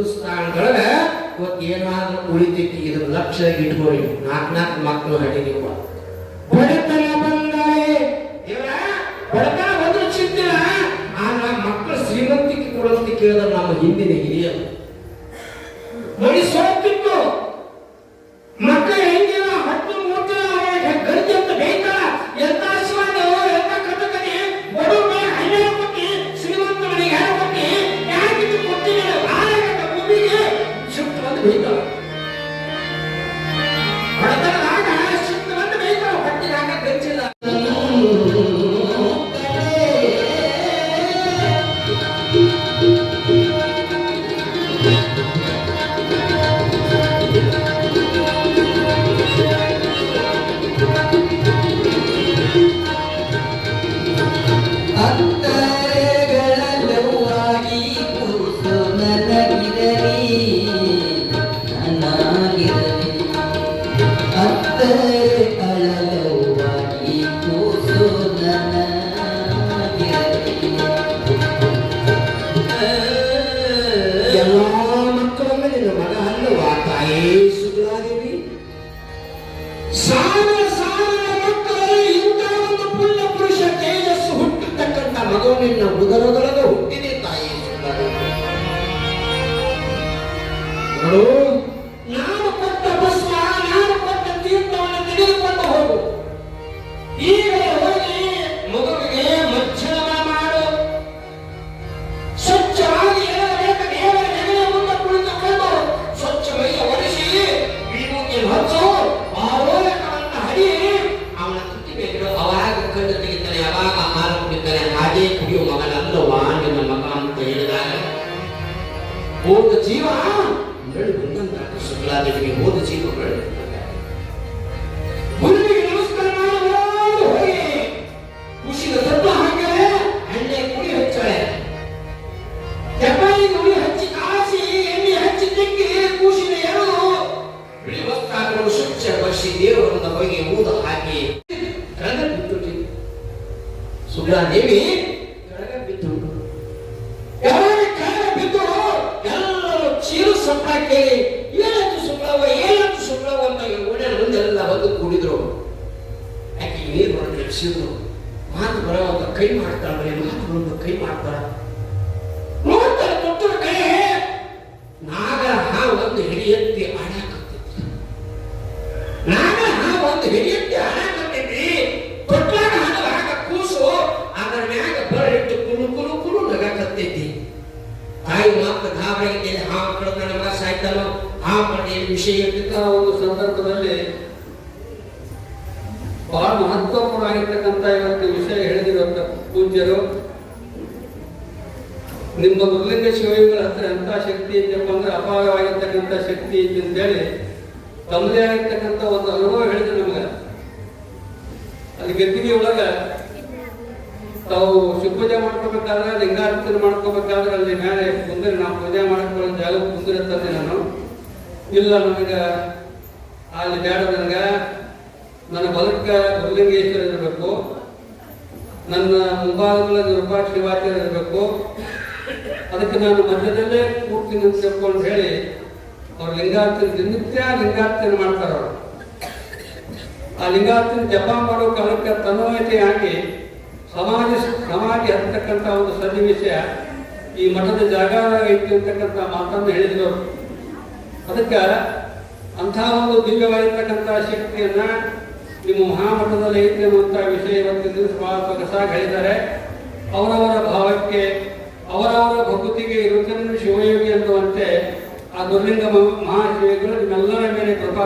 ಹಿಂದೂಸ್ತಾನದೊಳಗ ಇವತ್ತು ಏನಾದ್ರೂ ಉಳಿತೈತಿ ಇದ್ರ ಲಕ್ಷ್ಯ ಇಟ್ಕೊಳ್ಳಿ ನಾಲ್ಕು ನಾಲ್ಕು ಮಕ್ಕಳು ಹಡಗಿವ ಬಡತನ ಬಂದರೆ ದೇವ್ರ, ಬಡತನ ಬಂದ್ರೆ ಚಿಂತಿಲ್ಲ ಆ ಮಕ್ಕಳು ಶ್ರೀಮಂತಿಕೆ ಕೊಡಂತ ಕೇಳಿದ್ರೆ ನಮ್ಮ ಹಿಂದಿನ ಹಿರಿಯರು. ಮಣಿ ಸೋತಿತ್ತು. ಮಕ್ಕಳು até ಅವಾಗ ಕಣ್ಣು ತೆಗಿತಾನೆ ಅವಾಗ ಆಹಾರ ಕುಡಿತಾನೆ ಹಾಗೆ ಕುಡಿಯುವ ಮಗನಲ್ಲವಾ ನಿನ್ನ ಮಗ ಅಂತ ಹೇಳಿದಾಗ ಹೋದ ಜೀವ ಮರಳಿ ಬಂದಂತ ಶುಕ್ಲಾದೇವಿಗೆ ಹೋದ ಜೀವ ಸುಗ್ರಾದೇವಿ ಕೆಳಗೆ ಬಿದ್ದು ಯಾವಾಗ ಕೆಳಗೆ ಬಿದ್ದು ಎಲ್ಲರೂ ಚೀರು ಸಂಬಳ ಕೇಳಿ ಏನಾಯ್ತು ಏನಾಯ್ತು ಅಂತ ಮುಂದೆಲ್ಲ ಬಂದು ಕೂಡಿದ್ರು. ಆಕೆ ನೀರು ಮಾತು ಬರೋ ಕೈ ಮಾಡ್ತಾಳೆ ಮಾತು ಕೈ ಮಾಡ್ತಾಳ. ನನ್ನ ಆ ಮನೆ ವಿಷಯ ಒಂದು ಸಂದರ್ಭದಲ್ಲಿ ಬಹಳ ಮಹತ್ವಪೂರ್ಣವಾಗಿರ್ತಕ್ಕಂಥ ಇವತ್ತು ವಿಷಯ ಹೇಳಿದಿರುವಂತ ಪೂಜ್ಯರು, ನಿಮ್ಮ ಗುರುಲಿಂಗ ಶಿವಯುಗಳ ಹತ್ರ ಎಂಥ ಶಕ್ತಿ ಇದೆಯಪ್ಪ ಅಂದ್ರೆ ಅಪಾರವಾಗಿರ್ತಕ್ಕಂಥ ಶಕ್ತಿ ಇದೆ ಅಂತೇಳಿ ತಮ್ಮದೇ ಆಗಿರ್ತಕ್ಕಂಥ ಒಂದು ಅನುಭವ ಹೇಳಿದ್ರು ನಮಗೆ. ಅಲ್ಲಿ ಗದ್ದಿಗೆ ಒಳಗ ತಾವು ಶಿವಪೂಜೆ ಮಾಡ್ಕೋಬೇಕಾದ್ರೆ, ಲಿಂಗಾರ್ಚನೆ ಮಾಡ್ಕೋಬೇಕಾದ್ರೆ ಅಲ್ಲಿ ಮೇಲೆ ಕುಂದಿರಿ ನಾವು ಪೂಜೆ ಮಾಡ್ಕೊಳ್ಳೋ ಜಾಗ ಕುಂದಿರ ತಂದೆ ನಾನು. ಇಲ್ಲ ನನಗೆ ಅಲ್ಲಿ ಬೇಡ ನನಗೆ. ನನ್ನ ಬದುಕ ಗುರುಲಿಂಗೇಶ್ವರ ಇರಬೇಕು. ನನ್ನ ಮುಂಭಾಗದಲ್ಲಿ ರೂಪಾಯಿ ಶಿವಾಚಾರ್ಯ ಇರಬೇಕು. ಅದಕ್ಕೆ ನಾನು ಮಧ್ಯದಲ್ಲೇ ಕೂರ್ತೀನಿ ಅಂತ ತಿಳ್ಕೊಂಡು ಹೇಳಿ, ಅವ್ರು ಲಿಂಗಾರ್ಚನೆ ದಿನನಿತ್ಯ ಲಿಂಗಾರ್ಚನೆ ಮಾಡ್ತಾರೆ ಆ ಲಿಂಗಾರ್ಚನೆ ಜಪ ಮಾಡೋ ಕಾಲಕ್ಕೆ ತನ್ವಯತೆ ಆಗಿ ಸಮಾಜ ಸಮಾಜ ಹತ್ತಕ್ಕಂಥ ಒಂದು ಸನ್ನಿವೇಶ ಈ ಮಠದ ಜಾಗ ಐತಿ ಅಂತಕ್ಕಂಥ ಮಾತನ್ನು ಹೇಳಿದರು. ಅದಕ್ಕೆ ಅಂಥ ಒಂದು ದಿವ್ಯವಾಗಿರ್ತಕ್ಕಂಥ ಶಕ್ತಿಯನ್ನ ನಿಮ್ಮ ಮಹಾಮಠದಲ್ಲಿ ಐತಿ ಅನ್ನುವಂಥ ವಿಷಯ ಇವತ್ತಿನ ದಿವಸ ಬಹಳ ಸೊಗಸಾಗಿ ಹೇಳಿದ್ದಾರೆ ಅವರವರ ಭಾವಕ್ಕೆ, ಅವರವರ ಭಕ್ತಿಗೆ ಇರುತ್ತೆ ಶಿವಯೋಗಿ ಅನ್ನುವಂತೆ ಆ ದುರ್ಲಿಂಗ ಮಹಾಶಿವಗಳು ನಿಮ್ಮೆಲ್ಲರ ಮೇಲೆ ಕೃಪಾ